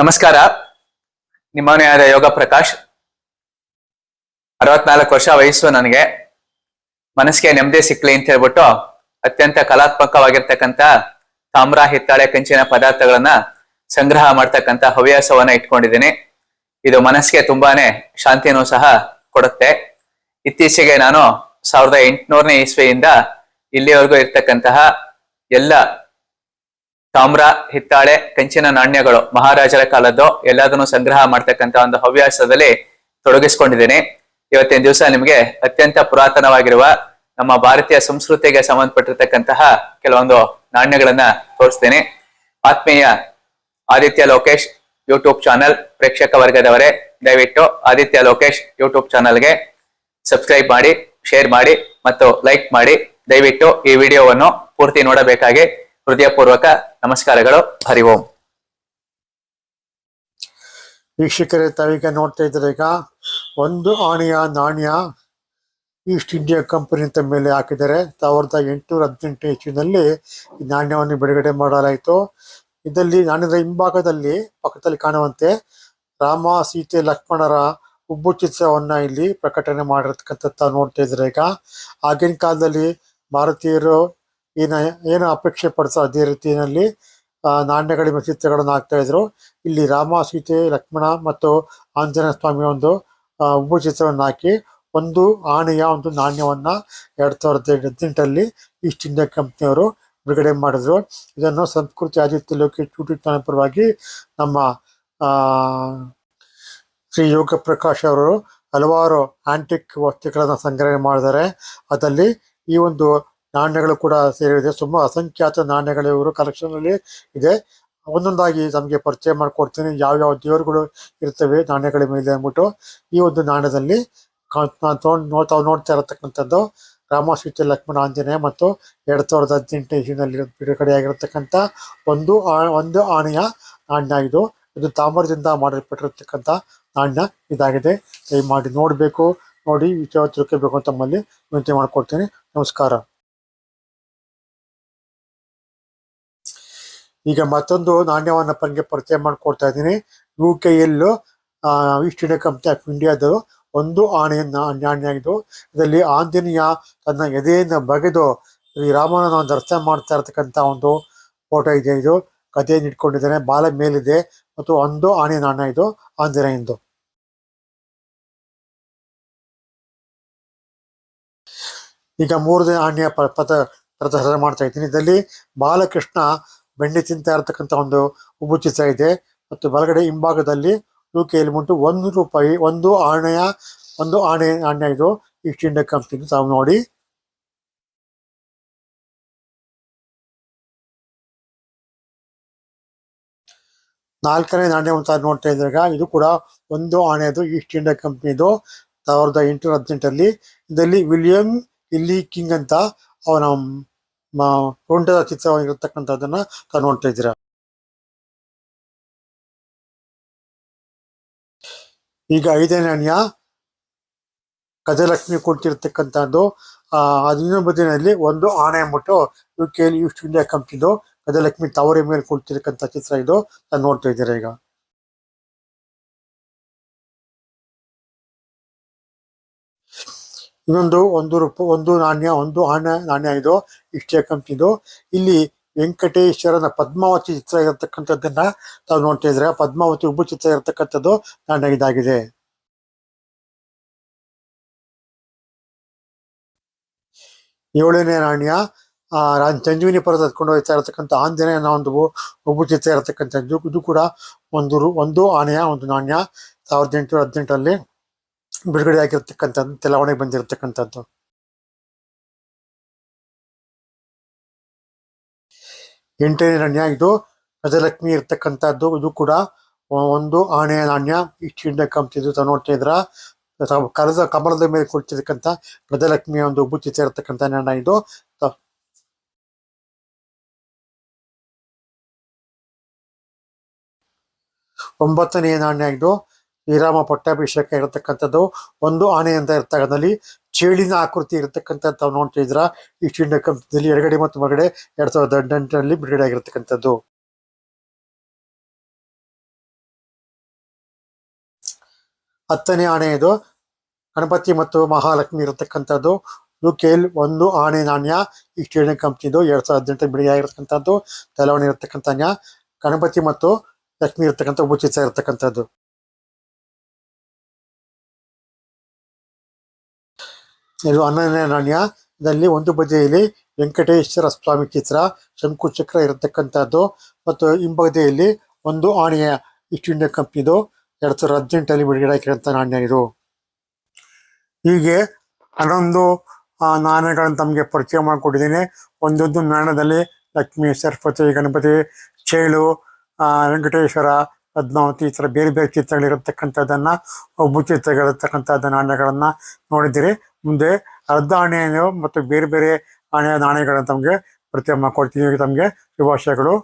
ನಮಸ್ಕಾರ. ನಿಮ್ಮನೇ ಆದ ಯೋಗ ಪ್ರಕಾಶ್ ಅರವತ್ನಾಲ್ಕು ವರ್ಷ ವಯಸ್ಸು ನನಗೆ. ಮನಸ್ಸಿಗೆ ನೆಮ್ಮದಿ ಸಿಕ್ಲಿ ಅಂತ ಹೇಳ್ಬಿಟ್ಟು ಅತ್ಯಂತ ಕಲಾತ್ಮಕವಾಗಿರ್ತಕ್ಕಂಥ ತಾಮ್ರ, ಹಿತ್ತಾಳೆ, ಕಂಚಿನ ಪದಾರ್ಥಗಳನ್ನ ಸಂಗ್ರಹ ಮಾಡ್ತಕ್ಕಂಥ ಹವ್ಯಾಸವನ್ನ ಇಟ್ಕೊಂಡಿದ್ದೀನಿ. ಇದು ಮನಸ್ಸಿಗೆ ತುಂಬಾನೇ ಶಾಂತಿನೂ ಸಹ ಕೊಡುತ್ತೆ. ಇತ್ತೀಚೆಗೆ ನಾನು ಸಾವಿರದ ಎಂಟುನೂರನೇ ಇಸ್ವಿಯಿಂದ ಇಲ್ಲಿವರೆಗೂ ಇರ್ತಕ್ಕಂತಹ ಎಲ್ಲ ತಾಮ್ರ, ಹಿತ್ತಾಳೆ, ಕಂಚಿನ ನಾಣ್ಯಗಳು ಮಹಾರಾಜರ ಕಾಲದ್ದು ಎಲ್ಲದನ್ನು ಸಂಗ್ರಹ ಮಾಡ್ತಕ್ಕಂತ ಒಂದು ಹವ್ಯಾಸದಲ್ಲಿ ತೊಡಗಿಸ್ಕೊಂಡಿದ್ದೇನೆ. ಇವತ್ತಿನ ದಿವಸ ನಿಮಗೆ ಅತ್ಯಂತ ಪುರಾತನವಾಗಿರುವ ನಮ್ಮ ಭಾರತೀಯ ಸಂಸ್ಕೃತಿಗೆ ಸಂಬಂಧಪಟ್ಟಿರ್ತಕ್ಕಂತಹ ಕೆಲವೊಂದು ನಾಣ್ಯಗಳನ್ನ ತೋರಿಸ್ತೇನೆ. ಆತ್ಮೀಯ ಆದಿತ್ಯ ಲೋಕೇಶ್ ಯೂಟ್ಯೂಬ್ ಚಾನಲ್ ಪ್ರೇಕ್ಷಕ ವರ್ಗದವರೇ, ದಯವಿಟ್ಟು ಆದಿತ್ಯ ಲೋಕೇಶ್ ಯೂಟ್ಯೂಬ್ ಚಾನಲ್ಗೆ ಸಬ್ಸ್ಕ್ರೈಬ್ ಮಾಡಿ, ಶೇರ್ ಮಾಡಿ ಮತ್ತು ಲೈಕ್ ಮಾಡಿ. ದಯವಿಟ್ಟು ಈ ವಿಡಿಯೋವನ್ನು ಪೂರ್ತಿ ನೋಡಬೇಕಾಗಿ ಹೃದಯಪೂರ್ವಕ ನಮಸ್ಕಾರಗಳು. ಹರಿ ಓಂ. ವೀಕ್ಷಕರೇ, ತಾವೀಗ ನೋಡ್ತಾ ಇದ್ದಾರೆ ಈಗ? ಒಂದು ಆಣೆಯ ನಾಣ್ಯ ಈಸ್ಟ್ ಇಂಡಿಯಾ ಕಂಪನಿ ಅಂತ ಮೇಲೆ ಹಾಕಿದ್ದಾರೆ. ಸಾವಿರದ ಎಂಟುನೂರ ಹದಿನೆಂಟು ಹೆಚ್ಚಿನಲ್ಲಿ ಈ ನಾಣ್ಯವನ್ನು ಬಿಡುಗಡೆ ಮಾಡಲಾಯಿತು. ಇದರಲ್ಲಿ ನಾಣ್ಯದ ಹಿಂಭಾಗದಲ್ಲಿ, ಪಕ್ಕದಲ್ಲಿ ಕಾಣುವಂತೆ ರಾಮ, ಸೀತೆ, ಲಕ್ಷ್ಮಣರ ಉಬ್ಬು ಚಿತ್ರವನ್ನ ಇಲ್ಲಿ ಪ್ರಕಟಣೆ ಮಾಡಿರ್ತಕ್ಕಂಥ ನೋಡ್ತಾ ಇದ್ದಾರೆ ಈಗ? ಆಗಿನ ಕಾಲದಲ್ಲಿ ಭಾರತೀಯರು ಏನ, ಏನು ಅಪೇಕ್ಷೆ ಪಡಿಸೋ ಅದೇ ರೀತಿಯಲ್ಲಿ ನಾಣ್ಯಗಳಿಗೆ ನಾಣ್ಯಗಳ ಚಿತ್ರಗಳನ್ನು ಹಾಕ್ತಾ ಇದ್ರು. ಇಲ್ಲಿ ರಾಮ, ಸೀತೆ, ಲಕ್ಷ್ಮಣ ಮತ್ತು ಆಂಜನೇಯ ಸ್ವಾಮಿಯ ಒಂದು ಉಬ್ಬು ಚಿತ್ರವನ್ನು ಹಾಕಿ, ಒಂದು ಆನೆಯ ಒಂದು ನಾಣ್ಯವನ್ನ ಎರಡ್ ಸಾವಿರದ ಹದಿನೆಂಟಲ್ಲಿ ಈಸ್ಟ್ ಇಂಡಿಯಾ ಕಂಪ್ನಿಯವರು ಬಿಡುಗಡೆ ಮಾಡಿದ್ರು. ಇದನ್ನು ಸಂಸ್ಕೃತಿ ಆದಿತ್ಯ ಲೋಕೇಶ್ ಯೂಟ್ಯೂಬ್ ಚಾನಲ್ ಪರವಾಗಿ ನಮ್ಮ ಶ್ರೀ ಯೋಗ ಪ್ರಕಾಶ್ ಅವರು ಹಲವಾರು ಆಂಟಿಕ್ ವಸ್ತುಗಳನ್ನು ಸಂಗ್ರಹಣೆ ಮಾಡಿದ್ದಾರೆ. ಅದರಲ್ಲಿ ಈ ಒಂದು ನಾಣ್ಯಗಳು ಕೂಡ ಸೇರಿದೆ. ಸುಮಾರು ಅಸಂಖ್ಯಾತ ನಾಣ್ಯಗಳು ಇವರು ಕಲೆಕ್ಷನ್ ಅಲ್ಲಿ ಇದೆ. ಒಂದೊಂದಾಗಿ ನಮಗೆ ಪರಿಚಯ ಮಾಡಿಕೊಡ್ತೀನಿ. ಯಾವ ದೇವರುಗಳು ಇರ್ತವೆ ನಾಣ್ಯಗಳ ಮೇಲೆ ಅಂದ್ಬಿಟ್ಟು ಈ ಒಂದು ನಾಣ್ಯದಲ್ಲಿ ನೋಡ್ತಾ ನೋಡ್ತಾ ಇರತಕ್ಕಂಥದ್ದು ರಾಮ ಸೀತೆ ಲಕ್ಷ್ಮಣ, ಆಂಜನೇಯ ಮತ್ತು ಎರಡ್ ಸಾವಿರದ ಹದಿನೆಂಟು ಇಸ್ವಿನಲ್ಲಿ ಬಿಡುಗಡೆಯಾಗಿರತಕ್ಕಂಥ ಒಂದು ಒಂದು ಆನೆಯ ನಾಣ್ಯ ಇದು. ಇದು ತಾಮ್ರದಿಂದ ಮಾಡಲ್ಪಟ್ಟಿರತಕ್ಕಂಥ ನಾಣ್ಯ ಇದಾಗಿದೆ. ದಯಮಾಡಿ ನೋಡಬೇಕು, ನೋಡಿ ವಿಚಾರ ತಿಳ್ಕೋಬೇಕು ಅಂತ ತಮ್ಮಲ್ಲಿ ವಿನಂತಿ ಮಾಡ್ಕೊಡ್ತೀನಿ. ನಮಸ್ಕಾರ. ಈಗ ಮತ್ತೊಂದು ನಾಣ್ಯವನ್ನು ಬಗ್ಗೆ ಪರಿಚಯ ಮಾಡಿಕೊಡ್ತಾ ಇದ್ದೀನಿ. ಯು ಕೆ ಎಲ್ಲು ಈಸ್ಟ್ ಇಂಡಿಯಾ ಕಂಪ್ನಿ ಆಫ್ ಇಂಡಿಯಾದ ಒಂದು ಆಣೆಯನ್ನ ನಾಣ್ಯ ಆಗಿದ್ದು ಇದರಲ್ಲಿ ಆಂಜನೇಯ ತನ್ನ ಎದೆಯನ್ನು ಬಗೆದು ಶ್ರೀ ರಾಮನ ದರ್ಶನ ಮಾಡ್ತಾ ಇರತಕ್ಕಂಥ ಒಂದು ಫೋಟೋ ಇದೆ ಇದು. ಕಥೆಯನ್ನು ಇಟ್ಕೊಂಡಿದ್ದಾನೆ. ಬಾಲ ಮೇಲಿದೆ ಮತ್ತು ಒಂದು ಆಣೆ ನಾಣ್ಯ ಇದು, ಆಂಜನೇಯಂದು. ಈಗ ಮೂರನೇ ಆಣೆಯ ಪ್ರದರ್ಶನ ಮಾಡ್ತಾ ಇದ್ದೀನಿ. ಇದರಲ್ಲಿ ಬಾಲಕೃಷ್ಣ ಬೆಣ್ಣೆ ತಿಂತಾ ಇರತಕ್ಕಂಥ ಒಂದು ಉಬ್ಬು ಇದೆ. ಮತ್ತು ಬಲಗಡೆ ಹಿಂಭಾಗದಲ್ಲಿ ಯುಕೆಯಲ್ಲಿ ಉಂಟು ಒಂದು ರೂಪಾಯಿ, ಒಂದು ಆಣೆಯ, ಒಂದು ಆಣೆ ನಾಣ್ಯ ಇದು. ಈಸ್ಟ್ ಇಂಡಿಯಾ ಕಂಪ್ನಿ ತಾವು ನೋಡಿ. ನಾಲ್ಕನೇ ನಾಣ್ಯ ಅಂತ ನೋಡ್ತಾ ಇದ್ದಾಗ ಇದು ಕೂಡ ಒಂದು ಆಣೆದು ಈಸ್ಟ್ ಇಂಡಿಯಾ ಕಂಪ್ನಿದು ಸಾವಿರದ ಎಂಟುನೂರ ಹದಿನೆಂಟರಲ್ಲಿ ಇದರಲ್ಲಿ ವಿಲಿಯಂ ಇಲ್ಲಿ ಕಿಂಗ್ ಅಂತ ಅವನ ರುಂಡದ ಚಿತ್ರವಾಗಿರ್ತಕ್ಕಂಥದ್ದನ್ನ ತಾವು ನೋಡ್ತಾ ಇದ್ದೀರಾ? ಈಗ ಐದನೇ ಆಣ್ಯ ಗಜಲಕ್ಷ್ಮಿ ಕುಳಿತಿರ್ತಕ್ಕಂಥದ್ದು. ಆ ಇನ್ನೊಂದು ಬದಿನಲ್ಲಿ ಒಂದು ಆಣೆ ಅಂದ್ಬಿಟ್ಟು ಯು ಕೆ ಈಸ್ಟ್ ಇಂಡಿಯಾ ಕಂಪ್ನಿದು ಗಜಲಕ್ಷ್ಮಿ ತವರಿ ಮೇಲೆ ಕುಳಿತಿರ್ತಕ್ಕಂಥ ಚಿತ್ರ ಇದು. ನೋಡ್ತಾ ಇದ್ದೀರಾ ಈಗ? ಇನ್ನೊಂದು, ಒಂದು ರೂಪ, ಒಂದು ನಾಣ್ಯ, ಒಂದು ಹಣ ನಾಣ್ಯ ಇದು, ಇಷ್ಟೇ ಕಂಪ್ನಿದು ಇಲ್ಲಿ ವೆಂಕಟೇಶ್ವರನ ಪದ್ಮಾವತಿ ಚಿತ್ರ ಇರತಕ್ಕಂಥದ್ದನ್ನ ತಾವು ನೋಡ್ತಾ ಇದ್ರೆ ಪದ್ಮಾವತಿ ಉಬ್ಬು ಚಿತ್ರ ಇರತಕ್ಕಂಥದ್ದು ನಾಣ್ಯ ಇದಾಗಿದೆ. ಏಳನೇ ನಾಣ್ಯ, ಆ ಸಂಜೀವಿನಿ ಪರ್ವತ ಹತ್ಕೊಂಡು ಹೋಗ್ತಾ ಇರತಕ್ಕಂಥ ಆಂಜನೇಯನ ಒಂದು ಉಬ್ಬ ಚಿತ್ರ ಇರತಕ್ಕಂಥದ್ದು. ಇದು ಕೂಡ ಒಂದು ಒಂದು ಆನೆಯ ಒಂದು ನಾಣ್ಯ. ಸಾವಿರದ ಎಂಟುನೂರ ಹದಿನೆಂಟರಲ್ಲಿ ಬಿಡುಗಡೆ ಆಗಿರ್ತಕ್ಕಂಥದ್ದು, ತೆಲಾವಣೆಗೆ ಬಂದಿರತಕ್ಕಂಥದ್ದು. ಎಂಟನೇ ನಾಣ್ಯ ಇದು ಗಜಲಕ್ಷ್ಮಿ ಇರ್ತಕ್ಕಂಥದ್ದು. ಇದು ಕೂಡ ಒಂದು ಆನೆಯ ನಾಣ್ಯ. ಈಸ್ಟ್ ಕಂಪ್ತಿದ್ದು ನೋಡ್ತಾ ಇದ್ರ ಕರದ ಕಮಲದ ಮೇಲೆ ಕುಳಿತಿರ್ತಕ್ಕಂಥ ಗಜಲಕ್ಷ್ಮಿಯ ಒಂದು ಬುತ್ತಿ ಚಿತ್ರ ಇರತಕ್ಕಂಥ ನಾಣ್ಯ ಇದು. ಒಂಬತ್ತನೆಯ ನಾಣ್ಯ ಇದು. ಶ್ರೀರಾಮ ಪಟ್ಟಾಭಿಷೇಕ ಇರತಕ್ಕಂಥದ್ದು ಒಂದು ಆನೆ ಅಂತ ಇರ್ತಕ್ಕಂಥಲ್ಲಿ ಚೇಳಿನ ಆಕೃತಿ ಇರತಕ್ಕಂಥದ್ದು ತಾವು ನೋಡ್ತಾ ಇದ್ರ ಈಸ್ಟ್ ಇಂಡಿಯಾ ಕಂಪ್ನಿಯಲ್ಲಿ ಎಡಗಡೆ ಮತ್ತು ಹೊರಗಡೆ ಎರಡ್ ಸಾವಿರದ ಹದಿನೆಂಟರಲ್ಲಿ ಬಿಡುಗಡೆ ಆಗಿರತಕ್ಕಂಥದ್ದು. ಹತ್ತನೇ ಆಣೆ ಇದು. ಗಣಪತಿ ಮತ್ತು ಮಹಾಲಕ್ಷ್ಮಿ ಇರತಕ್ಕಂಥದ್ದು. ಯು ಕೆಲ್ ಒಂದು ಆಣೆ ನಾಣ್ಯ. ಈ ಚೇಳಿನ ಕಂಪ್ನಿದು ಎರಡ್ ಸಾವಿರದ ಹದಿನೆಂಟು ಬಿಡುಗಡೆ ಆಗಿರತಕ್ಕಂಥದ್ದು. ತೆಲವಣಿ ಇರತಕ್ಕಂಥ ಗಣಪತಿ ಮತ್ತು ಲಕ್ಷ್ಮಿ ಇರತಕ್ಕಂಥ ಉಚಿತ ಇರತಕ್ಕಂಥದ್ದು. ಇದು ಹನ್ನೊಂದನೇ ನಾಣ್ಯ ಇದರಲ್ಲಿ ಒಂದು ಬದಿಯಲ್ಲಿ ವೆಂಕಟೇಶ್ವರ ಸ್ವಾಮಿ ಚಿತ್ರ, ಶಂಕುಚಕ್ರ ಇರತಕ್ಕಂಥದ್ದು. ಮತ್ತು ಹಿಂಬದಿಯಲ್ಲಿ ಒಂದು ಆಣೆಯ ಈಸ್ಟ್ ಇಂಡಿಯಾ ಕಂಪ್ನಿದು ಎರಡು ಸಾವಿರದ ಹದಿನೆಂಟರಲ್ಲಿ ಬಿಡುಗಡೆ ಆಗಿರೋಂಥ ನಾಣ್ಯ ಇದು. ಹೀಗೆ ಹನ್ನೊಂದು ನಾಣ್ಯಗಳನ್ನು ತಮಗೆ ಪರಿಚಯ ಮಾಡಿಕೊಟ್ಟಿದ್ದೀನಿ. ಒಂದೊಂದು ನಾಣ್ಯದಲ್ಲಿ ಲಕ್ಷ್ಮಿ ಸರಸ್ವತಿ ಗಣಪತಿ, ಚೇಳು ವೆಂಕಟೇಶ್ವರ, ಪದ್ಮಾವತಿ ಈ ಥರ ಬೇರೆ ಬೇರೆ ಚಿತ್ರಗಳಿರತಕ್ಕಂಥದ್ದನ್ನು, ಒಬ್ಬು ಚಿತ್ರಗಳಿರ್ತಕ್ಕಂಥದ್ದು ನಾಣ್ಯಗಳನ್ನು ನೋಡಿದ್ದೀರಿ. ಮುಂದೆ ಅರ್ಧ ಆಣೆಯನ್ನು ಮತ್ತು ಬೇರೆ ಬೇರೆ ಆಣೆಯ ನಾಣ್ಯಗಳನ್ನು ತಮಗೆ ಪ್ರತಿ ಕೊಡ್ತೀನಿ ತಮಗೆ ಶುಭಾಶಯಗಳು.